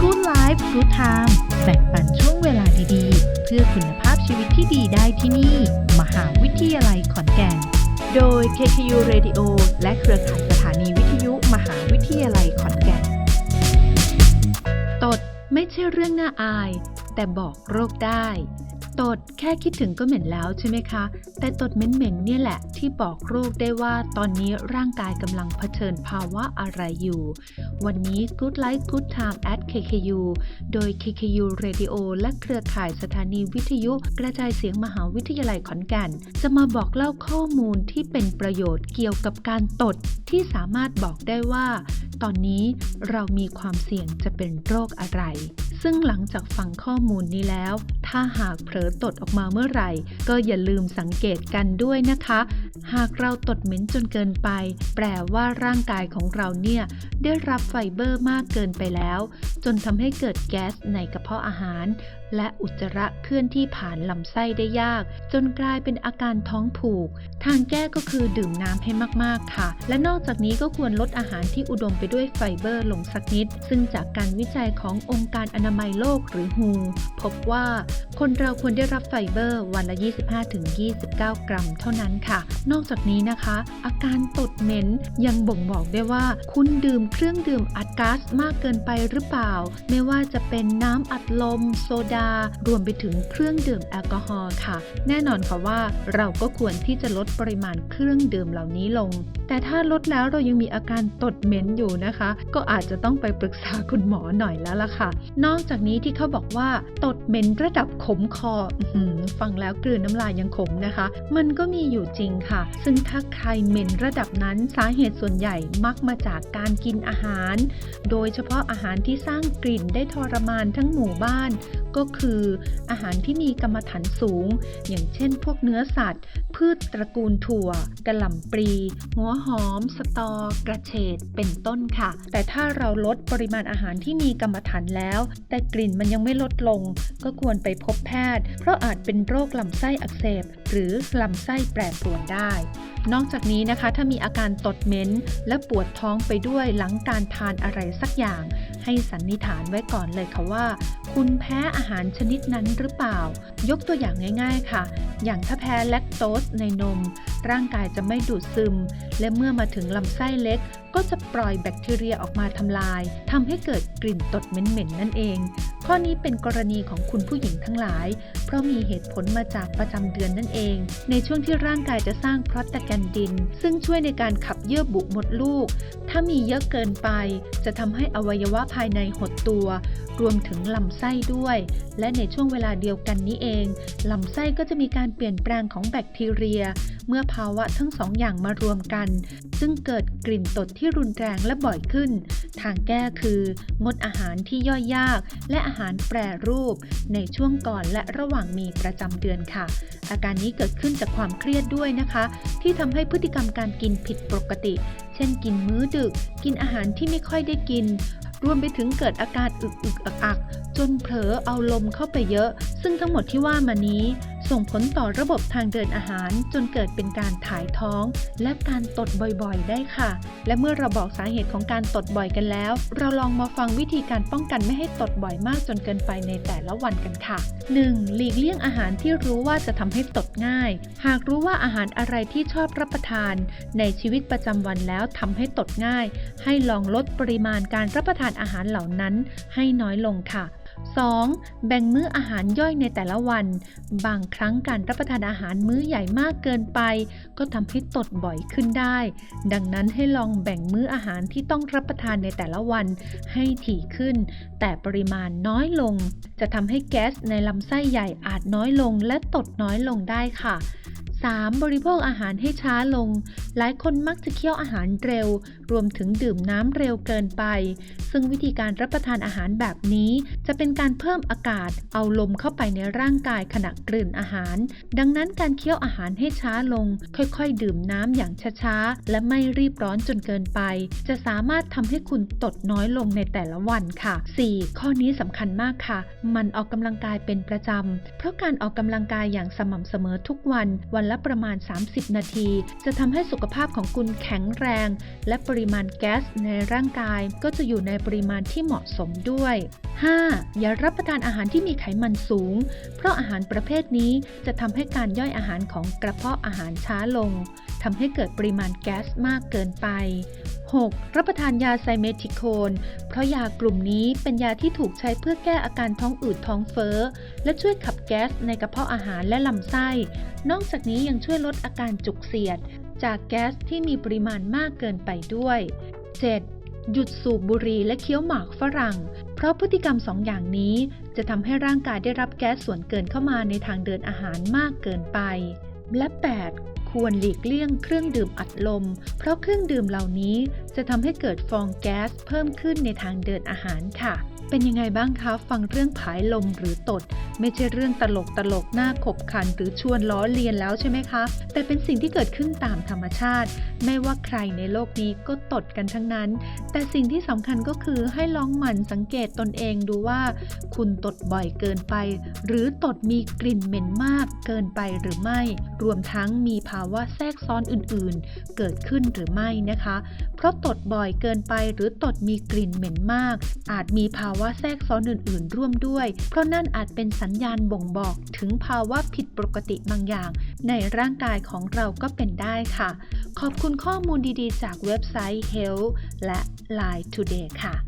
Good Life Good Time แบ่งปันช่วงเวลาดีๆ เพื่อคุณภาพชีวิตที่ดีได้ที่นี่ มหาวิทยาลัยขอนแก่น โดย KKU Radio และเครือข่ายสถานีวิทยุมหาวิทยาลัยขอนแก่น ตดไม่ใช่เรื่องน่าอาย แต่บอกโรคได้ ตดแค่คิดถึงก็เหม็นแล้วใช่ไหมคะ แต่ตดเหม็นๆเนี่ยแหละที่บอกโรคได้ว่าตอนนี้ร่างกายกำลังเผชิญภาวะอะไรอยู่ วันนี้ Good Life Good Time at KKU โดย KKU Radio และเครือข่ายสถานีวิทยุกระจายเสียงมหาวิทยาลัยขอนแก่น จะมาบอกเล่าข้อมูลที่เป็นประโยชน์เกี่ยวกับการตดที่สามารถบอกได้ว่า ตอนนี้เรามีความเสี่ยงจะเป็นโรคอะไร ซึ่งหลังจากฟังข้อมูลนี้แล้ว ถ้าหากเผลอตดออกมาเมื่อไหร่ ก็อย่าลืมสังเกตกันด้วยนะคะ หากเราตดเหม็นจนเกินไป แปลว่าร่างกายของเราเนี่ย ได้รับไฟเบอร์มากเกินไปแล้ว จนทำให้เกิดแก๊สในกระเพาะอาหาร และอุจจาระเคลื่อนที่ผ่านลำไส้ได้ยาก จนกลายเป็นอาการท้องผูก ทางแก้ก็คือดื่มน้ำให้มากๆค่ะ และนอกจากนี้ก็ควรลดอาหารที่อุดมไปด้วยไฟเบอร์ลงสักนิด ซึ่งจากการวิจัยขององค์การอนามัยโลกหรือ WHO พบว่าคนเราควรได้รับไฟเบอร์วันละ 25-29 กรัมเท่านั้นค่ะ นอกจากนี้นะคะ อาการตดเหม็นยังบ่งบอกได้ว่า คุณดื่มเครื่องดื่มอัดก๊าซมากเกินไปหรือเปล่า ไม่ว่าจะเป็นน้ำอัดลม โซดา รวมไปถึงเครื่องดื่มแอลกอฮอล์ค่ะ แน่นอนค่ะว่าเราก็ควรที่จะลดปริมาณเครื่องดื่มเหล่านี้ลง แต่ถ้าลดแล้วเรายังมีอาการตดเหม็นอยู่นะคะ ก็อาจจะต้องไปปรึกษาคุณหมอหน่อยแล้วล่ะค่ะ นอกจากนี้ที่เขาบอกว่าตดเหม็นระดับขมคออฟังแล้วกลืนน้ำลายยังขมนะคะ มันก็มีอยู่จริงค่ะ ซึ่งถ้าใครเหม็นระดับนั้นสาเหตุส่วนใหญ่มักมาจากการกินอาหาร โดยเฉพาะอาหารที่สร้างกลิ่นได้ทรมานทั้งหมู่บ้าน ก็คือ อาหารที่มีกรรมฐานสูง อย่างเช่น พวกเนื้อสัตว์ พืชตระกูลถั่ว กระหล่ำปลี หัวหอม สตอ กระเฉด เป็นต้นค่ะ แต่ถ้าเราลดปริมาณอาหารที่มีกรรมฐานแล้ว แต่กลิ่นมันยังไม่ลดลง ก็ควรไปพบแพทย์ เพราะอาจเป็นโรคลำไส้อักเสบ หรือลำไส้แปรปรวนได้ นอกจากนี้นะคะ ถ้ามีอาการตดเหม็นและปวดท้องไปด้วยหลังการทานอะไรสักอย่าง ให้สันนิษฐานไว้ก่อนเลยค่ะว่า คุณแพ้อาหารชนิดนั้นหรือเปล่า ยกตัวอย่างง่ายๆค่ะ อย่างถ้าแพ้แลคโตสในนม ร่างกายจะไม่ดูดซึม และเมื่อมาถึงลำไส้เล็ก ก็จะปล่อยแบคทีเรียออกมาทำลายทำให้เกิดกลิ่นตดเหม็นๆนั่นเอง ข้อนี้เป็นกรณีของคุณผู้หญิงทั้งหลาย เพราะมีเหตุผลมาจากประจำเดือนนั่นเอง ในช่วงที่ร่างกายจะสร้างโปรตแกนดิน ซึ่งช่วยในการขับเยื่อบุมดลูก ถ้ามีเยอะเกินไป จะทำให้อวัยวะภายในหดตัว รวมถึงลำไส้ส้ด้วย และในช่วงเวลาเดียวกันนี้เองลำไส้ก็จะมีการเปลี่ยนแปลงของแบคทีเรีย เมื่อภาวะทั้งสองอย่างมารวมกัน ซึ่งเกิดกลิ่นตดที่รุนแรงและบ่อยขึ้น ทางแก้คืองดอาหารที่ย่อยยาก และอาหารแปรรูป ในช่วงก่อนและระหว่างมีประจำเดือนค่ะ อาการนี้เกิดขึ้นจากความเครียดด้วยนะคะ ที่ทำให้พฤติกรรมการกินผิดปกติ เช่นกินมื้อดึก กินอาหารที่ไม่ค่อยได้กิน รวมไปถึงเกิดอาการอึกอึกอักอักจนเผลอเอาลมเข้าไปเยอะ ซึ่งทั้งหมดที่ว่ามานี้ ส่งผลต่อระบบทางเดินอาหารจนเกิดเป็นการถ่ายท้อง และการตดบ่อยๆ ได้ค่ะ และเมื่อเราบอกสาเหตุของการตดบ่อยกันแล้ว เราลองมาฟังวิธีการป้องกันไม่ให้ตดบ่อยมากจนเกินไปในแต่ละวันกันค่ะ 1. หลีกเลี่ยงอาหารที่รู้ว่าจะทำให้ตดง่าย หากรู้ว่าอาหารอะไรที่ชอบรับประทาน ในชีวิตประจำวันแล้วทำให้ตดง่าย ให้ลองลดปริมาณการรับประทานอาหารเหล่านั้น ให้น้อยลงค่ะ 2. แบ่งมื้ออาหารย่อยในแต่ละวัน บางครั้งการรับประทานอาหารมื้อใหญ่มากเกินไป ก็ทำให้ตดบ่อยขึ้นได้ ดังนั้นให้ลองแบ่งมื้ออาหารที่ต้องรับประทานในแต่ละวันให้ถี่ขึ้น แต่ปริมาณน้อยลง จะทำให้แก๊สในลำไส้ใหญ่อาจน้อยลงและตดน้อยลงได้ค่ะ 3. บริโภคอาหารให้ช้าลง หลายคนมักจะเคี้ยวอาหารเร็ว รวมถึงดื่มน้ำเร็วเกินไป ซึ่งวิธีการรับประทานอาหารแบบนี้ จะเป็นการเพิ่มอากาศ เอาลมเข้าไปในร่างกายขณะกลืนอาหาร ดังนั้นการเคี้ยวอาหารให้ช้าลง ค่อยๆ ดื่มน้ำอย่างช้าๆ และไม่รีบร้อนจนเกินไป จะสามารถทำให้คุณตดน้อยลงในแต่ละวันค่ะ 4. ข้อนี้สำคัญมากค่ะ มันออกกำลังกายเป็นประจำ เพราะการออกกำลังกายอย่างสม่ำเสมอทุกวัน วันละละประมาณ 30 นาที จะทำให้สุขภาพของคุณแข็งแรง และปริมาณแก๊สในร่างกายก็จะอยู่ในปริมาณที่เหมาะสมด้วย 5. อย่ารับประทานอาหารที่มีไขมันสูง เพราะอาหารประเภทนี้จะทำให้การย่อยอาหารของกระเพาะอาหารช้าลงทำให้เกิดปริมาณแก๊สมากเกินไป 6. รับประทานยาไซเมทิโคน เพราะยากลุ่มนี้เป็นยาที่ถูกใช้เพื่อแก้อาการท้องอืดท้องเฟ้อ และช่วยขับแก๊สในกระเพาะอาหารและลำไส้ นอกจากนี้ยังช่วยลดอาการจุกเสียด จากแก๊สที่มีปริมาณมากเกินไปด้วย 7. หยุดสูบบุหรี่และเคี้ยวหมากฝรั่ง เพราะพฤติกรรมสองอย่างนี้ จะทำให้ร่างกายได้รับแก๊สส่วนเกินเข้ามาในทางเดินอาหารมากเกินไป และ 8. ควรหลีกเลี่ยงเครื่องดื่มอัดลม เพราะเครื่องดื่มเหล่านี้จะทำให้เกิดฟองแก๊สเพิ่มขึ้นในทางเดินอาหารค่ะ เป็นยังไงบ้างคะฟังเรื่องผายลมหรือตด ไม่ใช่เรื่องตลกตลกหน้าขบขันหรือชวนล้อเลียนแล้วใช่ไหมคะ แต่เป็นสิ่งที่เกิดขึ้นตามธรรมชาติ ไม่ว่าใครในโลกนี้ก็ตดกันทั้งนั้น แต่สิ่งที่สำคัญก็คือให้ลองหมั่นสังเกตตนเองดูว่า คุณตดบ่อยเกินไป หรือตดมีกลิ่นเหม็นมากเกินไปหรือไม่ รวมทั้งมีภาวะแทรกซ้อนอื่นๆ เกิดขึ้นหรือไม่นะคะ เพราะตดบ่อยเกินไปหรือตดมีกลิ่นเหม็นมาก อาจมีภาาวะแทรกซ้อนอื่น ๆ ร่วมด้วย เพราะนั่นอาจเป็นสัญญาณบ่งบอกถึงภาวะผิดปกติบางอย่าง ในร่างกายของเราก็เป็นได้ค่ะ ขอบคุณข้อมูลดี ๆ จากเว็บไซต์ Health และ Line Today ค่ะ